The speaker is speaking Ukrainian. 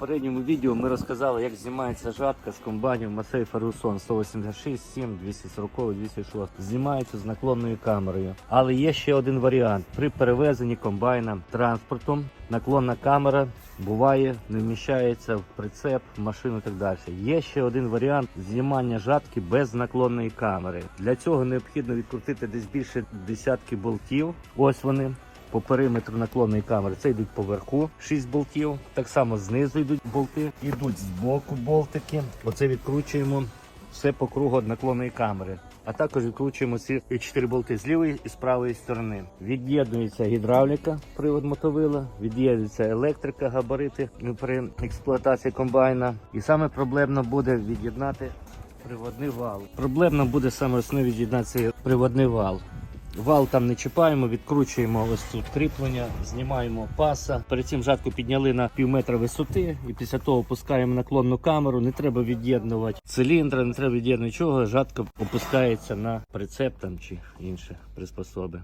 попередньому відео ми розказали, як знімається жатка з комбайнів Масей Фергусон 186, 7, 240, 206. Знімається з наклонною камерою. Але є ще один варіант. При перевезенні комбайна транспортом наклонна камера буває не вміщається в прицеп, в машину і так далі. Є ще один варіант знімання жатки без наклонної камери. Для цього необхідно відкрутити десь більше десятки болтів. Ось вони по периметру наклонної камери. Це йдуть поверху 6 болтів. Так само знизу йдуть болти, йдуть з боку болтики. Оце відкручуємо все по кругу від наклонної камери. А також відкручуємо ці 4 болти з лівої і з правої сторони. Від'єднується гідравліка, привод мотовила, від'єднується електрика, габарити при експлуатації комбайна. І саме проблемно буде від'єднати приводний вал. Проблемно буде саме основне від'єднати приводний вал. Вал там не чіпаємо, відкручуємо ось тут кріплення, знімаємо паса. Перед цим жатку підняли на пів метра висоти і після того опускаємо наклонну камеру. Не треба від'єднувати циліндра, не треба від'єднувати нічого. Жатка опускається на прицеп там чи інші приспособи.